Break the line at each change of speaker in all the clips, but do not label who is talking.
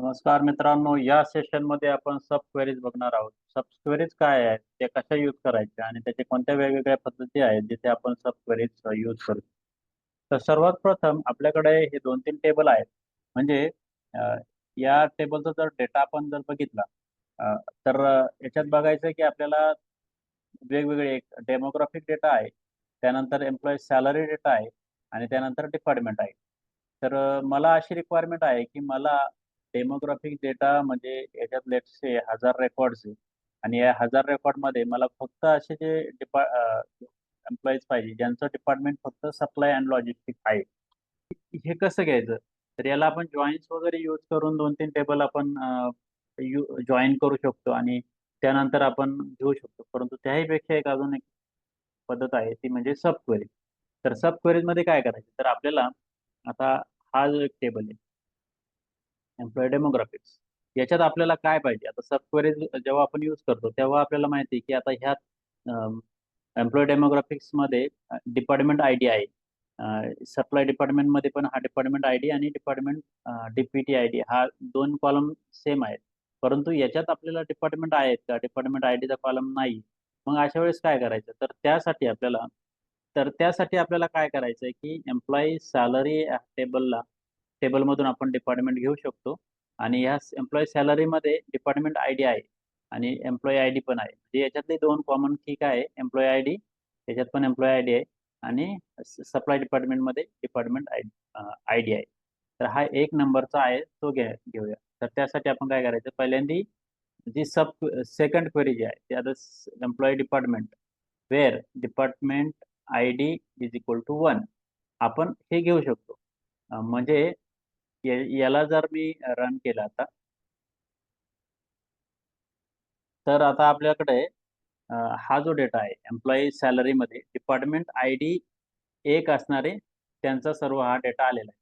नमस्कार मित्रांनो या सेशनमध्ये आपण सब क्वेरीज बघणार आहोत. सब क्वेरीज काय आहेत? ते कशा यूज करायच्या आणि त्याचे कोणत्या वेगवेगळ्या पद्धती आहेत जिथे आपण सब क्वेरीज यूज करू तर सर्वात प्रथम आपल्याकडे हे दोन तीन टेबल आहेत. म्हणजे या टेबलचा जर डेटा आपण जर बघितला तर याच्यात बघायचं की आपल्याला वेगवेगळे एक डेमोग्राफिक डेटा आहे त्यानंतर एम्प्लॉई सॅलरी डेटा आहे आणि त्यानंतर डिपार्टमेंट आहे. तर मला अशी रिक्वायरमेंट आहे की मला डेमोग्राफिक डेटा म्हणजे याच्यात लेटसे हजार रेकॉर्ड्स आहे. आणि या हजार रेकॉर्डमध्ये मला फक्त असे जे डिपा एम्प्लॉईज पाहिजे ज्यांचं डिपार्टमेंट फक्त सप्लाय अँड लॉजिस्टिक आहे. हे कसं घ्यायचं? तर याला आपण जॉईन्स वगैरे यूज करून दोन तीन टेबल आपण जॉईन करू शकतो आणि त्यानंतर आपण घेऊ शकतो. परंतु त्याहीपेक्षा एक अजून एक पद्धत आहे ती म्हणजे सब क्वेरी तर सब क्वेरीजमध्ये काय करायचं? तर आपल्याला आता हा जो एक टेबल आहे एम्प्लॉय डेमोग्राफिक्स याच्यात आपल्याला काय पाहिजे? आता सब क्वेरीज जेव्हा आपण यूज करतो तेव्हा आपल्याला माहिती आहे की आता ह्यात एम्प्लॉय डेमोग्राफिक्समध्ये डिपार्टमेंट आय डी आहे. सप्लाय डिपार्टमेंटमध्ये पण हा डिपार्टमेंट आय डी आणि डिपार्टमेंट डीपीटी आय डी हा दोन कॉलम सेम आहेत. परंतु याच्यात आपल्याला डिपार्टमेंट आहेत का? डिपार्टमेंट आय डीचा कॉलम नाही. मग अशा वेळेस काय करायचं? तर त्यासाठी आपल्याला तर त्यासाठी आपल्याला काय करायचं आहे की एम्प्लॉई सॅलरी टेबलला टेबलमधून आपण डिपार्टमेंट घेऊ शकतो. आणि ह्या एम्प्लॉई सॅलरीमध्ये डिपार्टमेंट आय डी आहे आणि एम्प्लॉई आय डी पण आहे. म्हणजे याच्यातले दोन कॉमन ठीक आहे? एम्प्लॉई आय डी त्याच्यात पण एम्प्लॉई आय डी आहे आणि सप्लाय डिपार्टमेंटमध्ये डिपार्टमेंट आय आय डी आहे. तर हा एक नंबरचा आहे तो घ्या घेऊया. तर त्यासाठी आपण काय करायचं? पहिल्यांदी जी सब सेकंड क्वेरी जी आहे ती आता employee department where department I D is equal to one आपण हे घेऊ शकतो. म्हणजे या- याला जर मी रन केला आता तर आता आपल्याकडे अं, हा जो डेटा आहे एम्प्लॉई सॅलरीमध्ये डिपार्टमेंट आय डी एक असणारे त्यांचा सर्व हा डेटा आलेला आहे.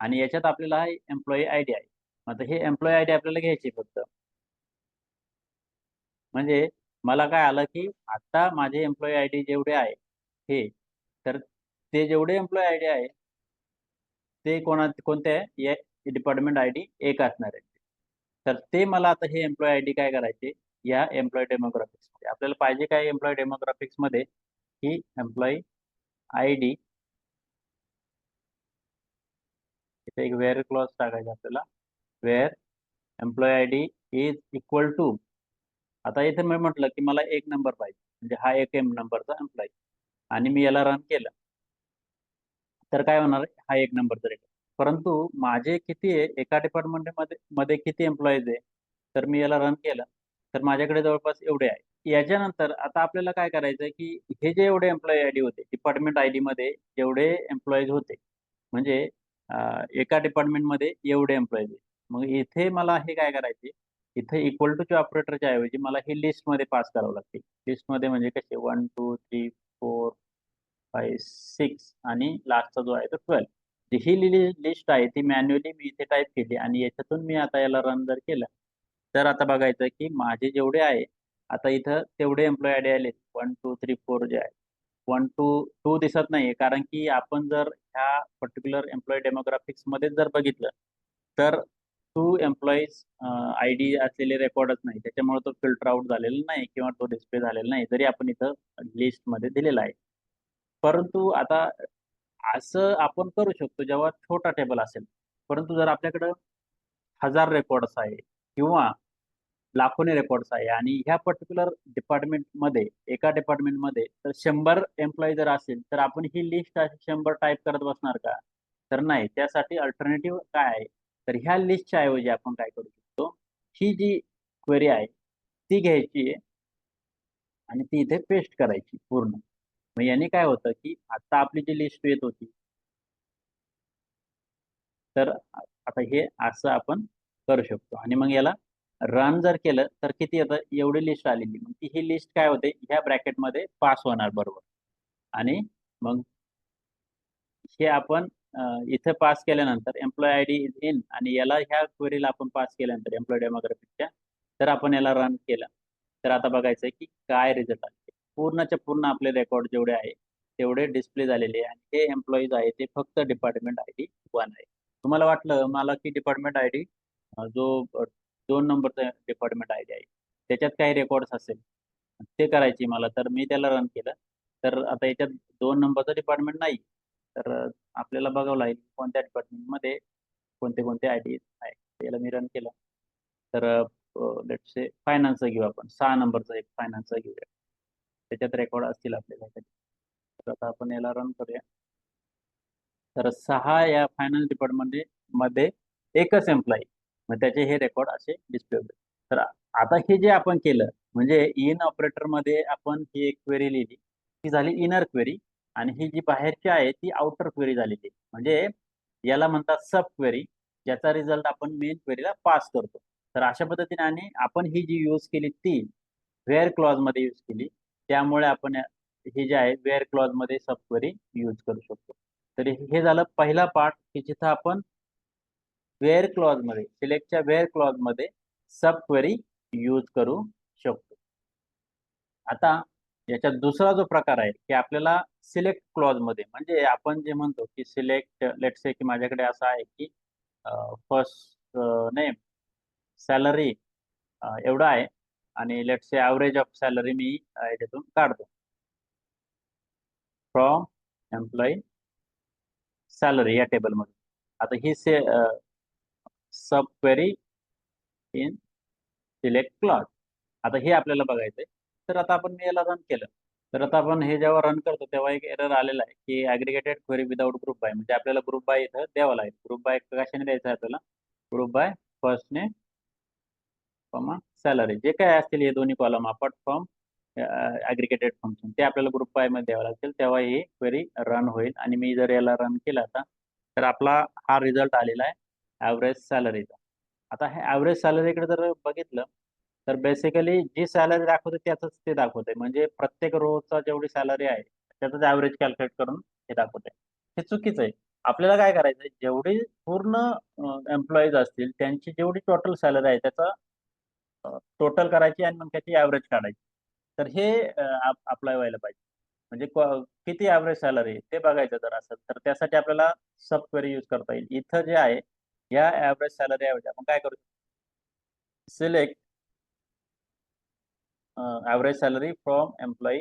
आणि याच्यात आपल्याला हा एम्प्लॉई आय डी आहे आता हे एम्प्लॉई आय डी आपल्याला घ्यायची फक्त. म्हणजे मला काय आलं की आता माझे एम्प्लॉई आय डी जेवढे आहे हे तर ते जेवढे एम्प्लॉई आय डी आहे ते कोणा कोणते आहे? या डिपार्टमेंट आय डी एक असणार आहे. तर ते मला आता हे एम्प्लॉय आय डी काय करायचे? या एम्प्लॉय डेमोग्राफिक्समध्ये आपल्याला पाहिजे काय एम्प्लॉय डेमोग्राफिक्समध्ये ही एम्प्लॉई आय डी इथे एक वेअर क्लॉज टाकायचा आपल्याला. Where employ I D is equal to आता इथे मी म्हटलं की मला एक नंबर पाहिजे. म्हणजे हा एक एम नंबरचा एम्प्लॉई आणि मी याला रन केलं. तर काय होणार हा एक नंबरचा रेट परंतु माझे किती आहे? एका डिपार्टमेंटमध्ये मध्ये किती एम्प्लॉईज आहे? तर मी याला रन केलं. तर माझ्याकडे जवळपास एवढे आहे. याच्यानंतर आता आपल्याला काय करायचं आहे की हे जे एवढे एम्प्लॉई आय डी होते डिपार्टमेंट आय डी मध्ये जेवढे एम्प्लॉईज होते. म्हणजे एका डिपार्टमेंटमध्ये एवढे एम्प्लॉईज आहे. मग इथे मला हे काय करायचे? इथे इक्वल टूच्या ऑपरेटरच्या ऐवजी मला हे लिस्टमध्ये पास करावं लागते. लिस्टमध्ये म्हणजे कसे? One two three four five six आणि लास्टचा जो आहे तो ट्वेल्व ही लिस्ट आहे ती मॅन्युअली मी इथे टाईप केली आणि याच्यातून मी आता याला रन जर केलं तर आता बघायचं की माझे जेवढे आहे आता इथं तेवढे एम्प्लॉय आय डी आले वन टू थ्री फोर जे आहे. वन टू टू दिसत नाही कारण की आपण जर ह्या पर्टिक्युलर एम्प्लॉय डेमोग्राफिक्समध्ये जर बघितलं तर टू एम्प्लॉईज आय डी असलेले रेकॉर्डच नाही. त्याच्यामुळे तो फिल्टर आउट झालेला नाही किंवा तो डिस्प्ले झालेला नाही जरी आपण इथं लिस्टमध्ये दिलेला आहे. परंतु आता असं आपण करू शकतो जेव्हा छोटा टेबल असेल. परंतु जर आपल्याकडं हजार रेकॉर्ड्स आहे किंवा लाखोने रेकॉर्ड्स आहे आणि ह्या पर्टिक्युलर डिपार्टमेंटमध्ये एका डिपार्टमेंटमध्ये तर शंभर एम्प्लॉई जर असेल तर आपण ही लिस्ट शंभर टाईप करत बसणार का? तर नाही. त्यासाठी अल्टरनेटिव्ह काय आहे? तर ह्या लिस्टच्या ऐवजी आपण काय करू शकतो? ही जी क्वेरी आहे ती घ्यायची आहे आणि ती इथे पेस्ट करायची पूर्ण. मग याने काय होतं की आता आपली जी लिस्ट येत होती तर आता हे असं आपण करू शकतो. आणि मग याला रन जर केलं तर किती येतं एवढी लिस्ट आलेली. मग ती ही लिस्ट काय होते? ह्या ब्रॅकेटमध्ये पास होणार बरोबर. आणि मग हे आपण इथं पास केल्यानंतर employ I D is in आणि याला ह्या क्वेरीला आपण पास केल्यानंतर एम्प्लॉय डेमोग्राफिकच्या तर आपण याला रन केलं. तर आता बघायचं आहे की काय रिझल्ट आले. पूर्णच्या पूर्ण आपले रेकॉर्ड जेवढे आहे तेवढे डिस्प्ले झालेले आहे. आणि हे एम्प्लॉईज आहे ते फक्त डिपार्टमेंट आय डी वन आहे. तुम्हाला वाटलं मला की डिपार्टमेंट आय डी जो दोन नंबरचा डिपार्टमेंट आय डी आहे त्याच्यात काही रेकॉर्ड्स असेल ते करायचे मला. तर मी त्याला रन केलं. तर आता याच्यात दोन नंबरचं डिपार्टमेंट नाही तर आपल्याला बघावं लागेल कोणत्या डिपार्टमेंटमध्ये कोणते कोणते आय डी आहे त्याला मी रन केलं. तर लेट्स से फायनान्सचं घेऊ आपण. सहा नंबरचं एक फायनान्सचं घेऊया. त्याच्यात रेकॉर्ड असतील आपल्याला तर आता आपण याला रन करूया. तर सहा या फायनान्स डिपार्टमेंटमध्ये एकच एम्प्लॉई मग त्याचे हे रेकॉर्ड असे डिस्प्ले होते. तर आता हे जे आपण केलं म्हणजे इन ऑपरेटरमध्ये आपण ही एक क्वेरी लिहिली. ती झाली इनर क्वेरी आणि ही जी बाहेरची आहे ती आउटर क्वेरी झालेली म्हणजे याला म्हणतात सब क्वेरी ज्याचा रिझल्ट आपण मेन क्वेरीला पास करतो. तर अशा पद्धतीने आणि आपण ही जी यूज केली ती वेअर क्लॉजमध्ये यूज केली त्यामुळे आपण हे जे आहे वेअर क्लॉजमध्ये सब क्वेरी यूज करू शकतो. तर हे झालं पहिला पार्ट की जिथं आपण वेअर क्लॉजमध्ये सिलेक्टच्या वेअर क्लॉजमध्ये सब क्वेरी यूज करू शकतो. आता याच्यात दुसरा जो प्रकार आहे की आपल्याला सिलेक्ट क्लॉजमध्ये म्हणजे आपण जे म्हणतो की सिलेक्ट लेट से की माझ्याकडे असं आहे की फर्स्ट नेम सॅलरी एवढा आहे. आणि let say average of salary मी याच्यातून काढतो. फ्रॉम एम्प्लॉई सॅलरी या टेबलमध्ये आता ही say sub query in select clause आता हे आपल्याला बघायचंय. तर आता आपण मी याला रन केलं. तर आता आपण हे जेव्हा रन करतो तेव्हा एक एरर आलेला आहे की aggregated query without group by म्हणजे आपल्याला ग्रुप बाय इथं द्यावा लागेल. ग्रुप बाय कशाने द्यायचं आहे आपल्याला? ग्रुप बाय फर्स्टने कॉमा सॅलरी जे काय असतील हे दोन्ही column apart from aggregated function ते आपल्याला ग्रुप बायमध्ये द्यावं लागतील. तेव्हा ही क्वेरी रन होईल. आणि मी जर याला रन केला आता तर आपला हा रिझल्ट आलेला आहे ॲव्हरेज सॅलरीचा आता हे ॲव्हरेज सॅलरीकडे जर बघितलं तर बेसिकली जी सॅलरी दाखवते त्याचंच ते दाखवते म्हणजे प्रत्येक रोजचा जेवढी सॅलरी आहे त्याचंच ॲव्हरेज कॅल्क्युलेट करून हे दाखवते हे चुकीचं आहे. आपल्याला काय करायचं जेवढी पूर्ण एम्प्लॉईज असतील त्यांची जेवढी टोटल सॅलरी आहे त्याचा टोटल करायची आणि मग त्याची ॲव्हरेज काढायची. तर हे अप्लाय व्हायला पाहिजे. म्हणजे किती ॲव्हरेज सॅलरी ते बघायचं जर असेल तर त्यासाठी आपल्याला सब क्वेरी यूज करता येईल. इथं जे आहे या ॲव्हरेज सॅलरी ऐवजी आपण काय करू select average salary from employee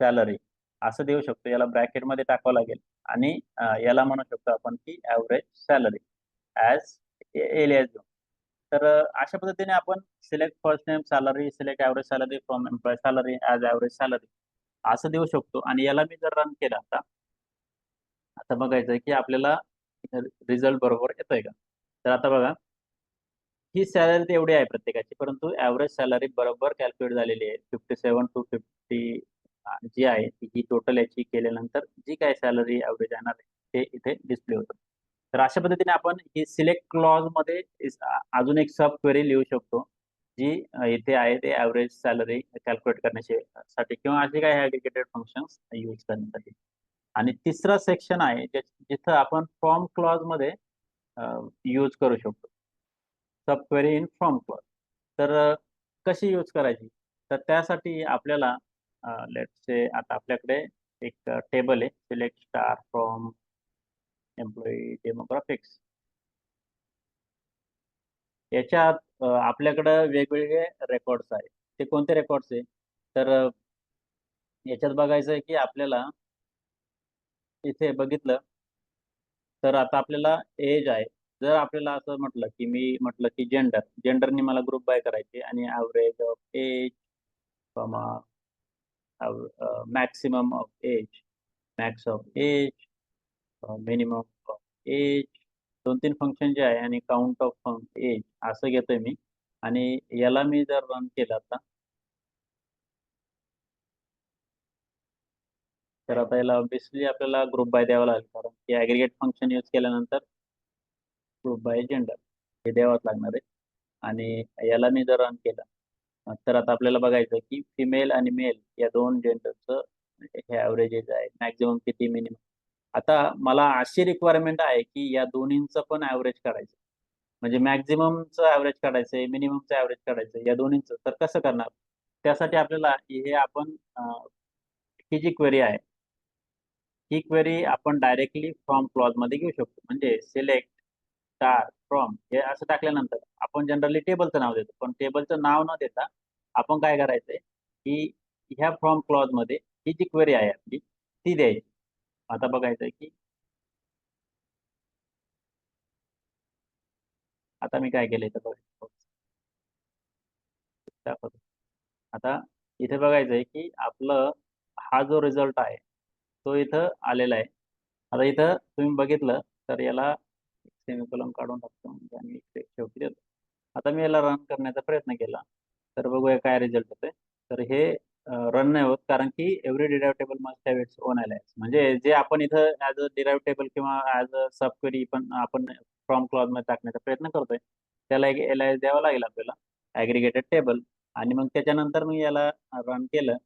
salary असं देऊ शकतो. याला ब्रॅकेटमध्ये टाकावं लागेल. आणि याला म्हणू शकतो आपण की ॲव्हरेज सॅलरी ॲज एलियाज घेऊन तर अशा पद्धतीने आपण select first name salary select average salary from employ salary as average salary असं देऊ शकतो. आणि याला मी जर रन केला आता आता बघायचं की आपल्याला रिझल्ट बरोबर येतोय का? तर आता बघा ही सॅलरी तर एवढी आहे प्रत्येकाची परंतु ॲव्हरेज सॅलरी बरोबर कॅल्क्युलेट झालेली आहे. फिफ्टी सेवन टू फिफ्टी जी आहे ती ही टोटल याची केल्यानंतर जी काय सॅलरी ॲव्हरेज येणार आहे ते इथे डिस्प्ले होतं. तर अशा पद्धतीने आपण ही सिलेक्ट क्लॉजमध्ये अजून एक सब क्वेरी लिहू शकतो जी येथे इथे आहे ते ॲव्हरेज सॅलरी कॅल्क्युलेट करण्यासाठी किंवा असे काही ॲग्रिगेटेड फंक्शन्स यूज करण्यासाठी. आणि तिसरा सेक्शन आहे जिथं आपण फॉर्म क्लॉजमध्ये यूज करू शकतो. Sub query in form clause तर कशी यूज करायची? तर त्यासाठी आपल्याला लेट से आता आपल्याकडे एक टेबल आहे select star from employee demographics. याच्यात अ, आपल्याकडं वेगवेगळे रेकॉर्ड्स आहेत. ते कोणते रेकॉर्ड्स आहे तर याच्यात बघायचं आहे की आपल्याला इथे बघितलं तर आता आपल्याला एज आहे. जर आपल्याला असं म्हटलं की मी म्हटलं की जेंडर जेंडरनी मला ग्रुप बाय करायचे आणि average of age maximum of age max of age minimum of age दोन तीन फंक्शन जे आहे आणि काउंट ऑफ फंक्शन एज असं घेतोय मी. आणि याला मी जर रन केलं आता. तर आता याला ऑब्विसली आपल्याला ग्रुप बाय द्यावा लागेल. कारण की ॲग्रिगेट फंक्शन यूज केल्यानंतर ग्रुप बाय जेंडर हे द्यावाच लागणार आहे. आणि याला मी जर रन केला तर आता आपल्याला बघायचं की फिमेल आणि मेल या दोन जेंडरचं हे ॲव्हरेजेस आहे. मॅक्झिमम किती मिनिमम आता मला अशी रिक्वायरमेंट आहे की या दोन्हींचं पण ऍव्हरेज काढायचं. म्हणजे मॅक्झिममचं ॲव्हरेज काढायचं आहे मिनिममचं ॲव्हरेज काढायचं या दोन्हींचं. तर कसं करणार? त्यासाठी आपल्याला हे आपण ही जी क्वेरी आहे ही क्वेरी आपण डायरेक्टली फ्रॉम क्लॉजमध्ये घेऊ शकतो. म्हणजे सिलेक्ट स्टार फ्रॉम हे असं टाकल्यानंतर आपण जनरली टेबलचं नाव देतो. पण टेबलचं नाव न देता आपण काय करायचंय की ह्या फ्रॉम क्लॉजमध्ये ही जी क्वेरी आहे आपली ती द्यायची. आता बघायचंय की आता मी काय केलंय तर बघा. आता इथे बघायचंय की आपलं हा जो रिझल्ट आहे तो इथं आलेला आहे. आता इथं तुम्ही बघितलं तर याला सेमिकोलॉन काढून टाकतो म्हणजे आणि शेवटी देतो. आता मी याला रन करण्याचा प्रयत्न केला. तर बघूया काय रिझल्ट होते तर हे रन नाही होत. कारण की every derive table must have its own alliance म्हणजे जे आपण इथं ऍज अ डिरायव्ह टेबल किंवा ऍज अ सब क्वेरी पण आपण फ्रॉम क्लॉजमध्ये टाकण्याचा प्रयत्न करतोय त्याला एक एलायन्स द्यावा लागेल आपल्याला ऍग्रिगेटेड टेबल आणि मग त्याच्यानंतर मी याला रन केलं.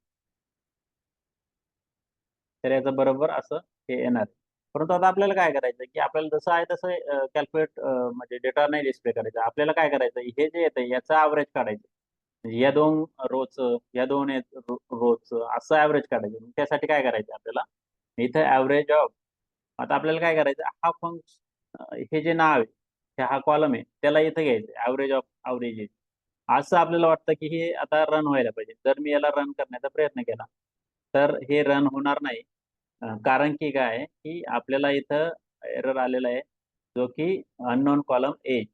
तर याचं बरोबर असं हे येणार. परंतु आता आपल्याला काय करायचं की आपल्याला जसं आहे तसं कॅल्क्युलेट म्हणजे डेटा नाही डिस्प्ले करायचा. आपल्याला काय करायचं? हे जे येतं याचं ॲव्हरेज काढायचं. म्हणजे या दोन रोचं या दोन रोचं असं ॲव्हरेज काढायचं. त्यासाठी काय करायचं आपल्याला? इथं ॲव्हरेज ऑफ आता आपल्याला काय करायचं? हा फंक्शन हे जे नाव आहे हा कॉलम आहे त्याला इथं घ्यायचं. ॲव्हरेज ऑफ ॲव्हरेज असं आपल्याला वाटतं की हे आता रन व्हायला पाहिजे. जर मी याला रन करण्याचा प्रयत्न केला तर हे रन होणार नाही. कारण की काय? आहे की आपल्याला इथं एरर आलेला आहे जो की अननोन कॉलम एज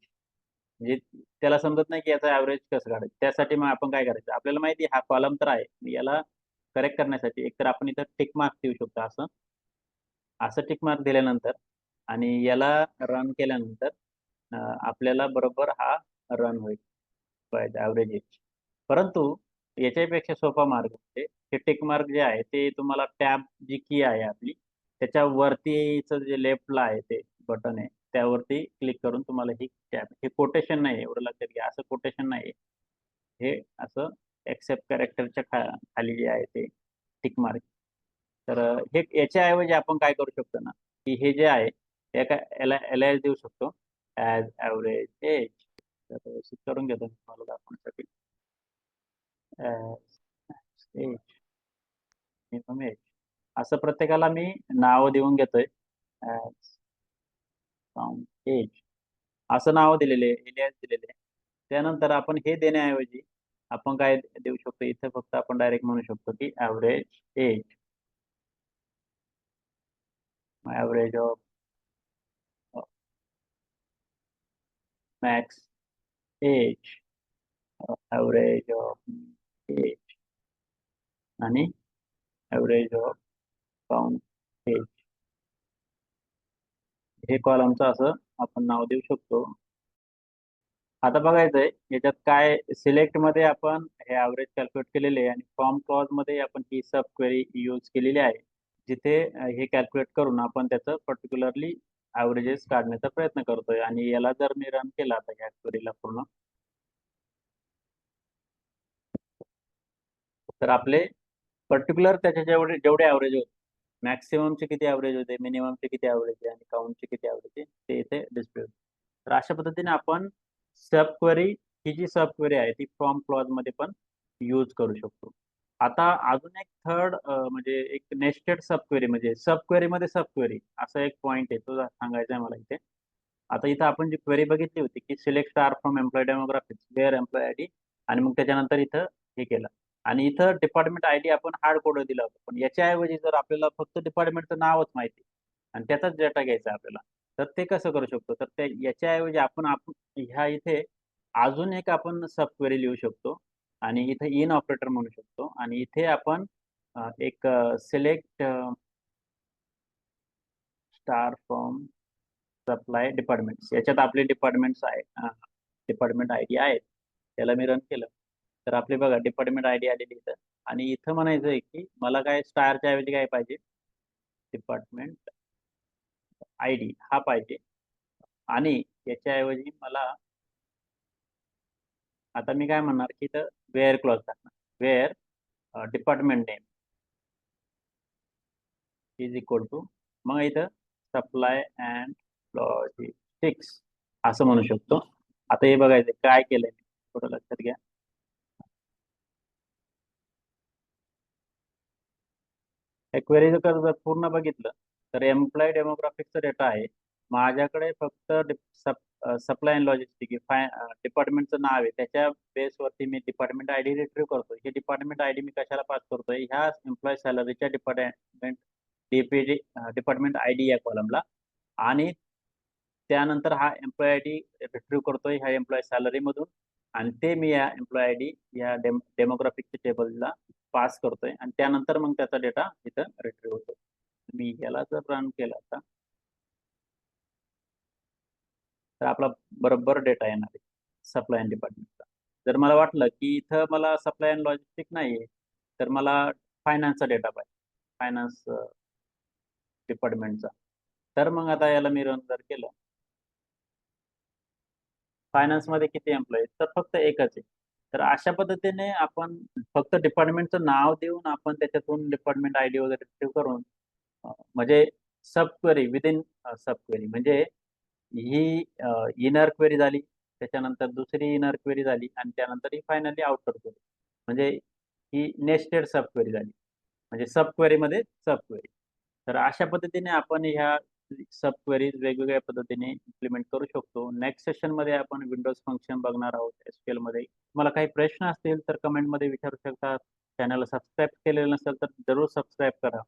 म्हणजे त्याला समजत नाही की याचा ॲव्हरेज कसं काढायचं. त्यासाठी मग आपण काय करायचं? आपल्याला माहिती आहे हा कॉलम तर आहे. याला करेक्ट करण्यासाठी एकतर आपण इथं टिक मार्क देऊ शकतो असं. असं टिक मार्क दिल्यानंतर आणि याला रन केल्यानंतर आपल्याला बरोबर हा रन होईल. ॲव्हरेज एज परंतु याच्यापेक्षा सोपा मार्ग म्हणजे हे टिक मार्क जे आहे ते तुम्हाला टॅब जी की आहे आपली त्याच्या वरतीच जे लेफ्टला आहे ते बटन आहे. त्यावरती क्लिक करून तुम्हाला ही टॅब हे कोटेशन नाही एवढं लक्षात घ्या. असं कोटेशन नाही हे असं एक्सेप्ट कॅरेक्टरच्या खा खाली जे आहे ते टिक मार्क तर हे याच्याऐवजी आपण काय करू शकतो ना की हे जे आहे एका याला एल एस देऊ शकतो. ॲज ॲव्हरेज एज तर व्यवस्थित करून घेतो मी तुम्हाला दाखवण्यासाठी. एज मिनिमम एज असं प्रत्येकाला मी नाव देऊन घेतोय. एज असं नाव दिलेले एलियास दिलेले. त्यानंतर आपण हे देण्याऐवजी आपण काय देऊ शकतो? इथे फक्त आपण डायरेक्ट म्हणू शकतो की average age average of max age average of age आणि ॲव्हरेज ऑफ काउंट एज हे कॉलमचं असं आपण नाव देऊ शकतो. आता बघायचंय याच्यात काय सिलेक्टमध्ये आपण हे ॲव्हरेज कॅल्क्युलेट केलेले आहे आणि फॉर्म क्लॉजमध्ये आपण ही सब क्वेरी यूज केलेली आहे. जिथे हे कॅल्क्युलेट करून आपण त्याचं पर्टिक्युलरली ॲव्हरेजेस काढण्याचा प्रयत्न करतोय आणि याला जर मी रन केला आता ह्या क्वेरीला पूर्ण. तर आपले पर्टिक्युलर त्याचे जेवढे जेवढे ॲव्हरेज होते मॅक्सिममचे किती ॲव्हरेज होते? मिनिममचे किती ॲव्हरेज आहे? आणि काउंटचे किती ॲव्हरेज आहे? ते इथे डिस्प्ले होते तर अशा पद्धतीने आपण सब क्वेरी ही जी सब क्वेरी आहे ती फॉर्म क्लॉजमध्ये पण यूज करू शकतो. आता अजून एक थर्ड म्हणजे एक नेस्टेड सब क्वेरी म्हणजे सब क्वेरी मध्ये सब क्वेरी असा एक पॉईंट आहे तो सांगायचा आहे मला इथे. आता इथं आपण जी क्वेरी बघितली होती की select star from employ demographics where employ I D आणि मग त्याच्यानंतर इथं हे केलं. आणि इथं डिपार्टमेंट आय डी आपण हार्ड कोड दिला. होता पण याच्याऐवजी जर आपल्याला फक्त डिपार्टमेंटचं नावच माहिती आणि त्याचाच डेटा घ्यायचा आपल्याला तर ते कसं करू शकतो? तर ते याच्याऐवजी आपण आपण ह्या इथे अजून एक आपण सब क्वेरी लिहू शकतो आणि इथे इन ऑपरेटर म्हणू शकतो आणि इथे आपण एक select star form supply department याच्यात आपले डिपार्टमेंट्स आहे डिपार्टमेंट आय डी आहेत. त्याला मी रन केलं. तर आपले बघा डिपार्टमेंट आय डी आलेली इथं. आणि इथं म्हणायचं आहे की मला काय स्टारच्या ऐवजी काय पाहिजे? डिपार्टमेंट आय डी हा पाहिजे. आणि याच्याऐवजी मला आता मी काय म्हणणार की इथं वेअर क्लॉज टाकणार. Where department name is equal to मग इथं सप्लाय अँड लॉजिस्टिक्स असं म्हणू शकतो. आता हे बघायचं काय केलंय? थोडं लक्षात घ्या. क्वेरी जर जर पूर्ण बघितलं तर एम्प्लॉय डेमोग्राफिकचा डेटा आहे. माझ्याकडे फक्त सप्लाय अँड लॉजिस्टिक फाय डिपार्टमेंटचं नाव आहे. त्याच्या बेसवरती मी डिपार्टमेंट आय डी रिट्रीव्ह करतो हे डिपार्टमेंट आय डी मी कशाला पास करतोय? ह्या एम्प्लॉय सॅलरीच्या department DPD department I D या कॉलमला आणि त्यानंतर हा एम्प्लॉय आय डी रिट्रीव्ह करतोय ह्या एम्प्लॉय सॅलरीमधून आणि ते मी या एम्प्लॉय आय डी या डेम डेमोग्राफिकच्या टेबलला पास करतोय आणि त्यानंतर मग त्याचा डेटा इथं रिट्रीव्ह होतो. मी याला जर रन केला आता तर आपला बरोबर डेटा येणार आहे सप्लाय अँड डिपार्टमेंटचा जर मला वाटलं की इथं मला सप्लाय अँड लॉजिस्टिक नाही आहे तर मला फायनान्सचा डेटा पाहिजे फायनान्स डिपार्टमेंटचा तर मग आता याला मी रन जर केलं फायनान्समध्ये किती एम्प्लॉई तर फक्त एकच आहे. तर अशा पद्धतीने आपण फक्त डिपार्टमेंटचं नाव देऊन आपण त्याच्यातून डिपार्टमेंट आय डी वगैरे रिट्रीव करून म्हणजे sub query within sub query म्हणजे ही इनर क्वेरी झाली त्याच्यानंतर दुसरी इनर क्वेरी झाली आणि त्यानंतर ही फायनली आउटर क्वेरी म्हणजे ही नेस्टेड सब क्वेरी झाली. म्हणजे सब क्वेरीमध्ये सब क्वेरी तर अशा पद्धतीने आपण ह्या सब क्वेरीज वेगवेगळ्या पद्धतीने इम्प्लिमेंट करू शकतो. नेक्स्ट सेशनमध्ये आपण विंडोज फंक्शन बघणार आहोत एस पी मध्ये. तुम्हाला काही प्रश्न असतील तर कमेंटमध्ये विचारू शकता. चॅनलला सबस्क्राईब केलेलं नसेल तर जरूर सबस्क्राईब करा.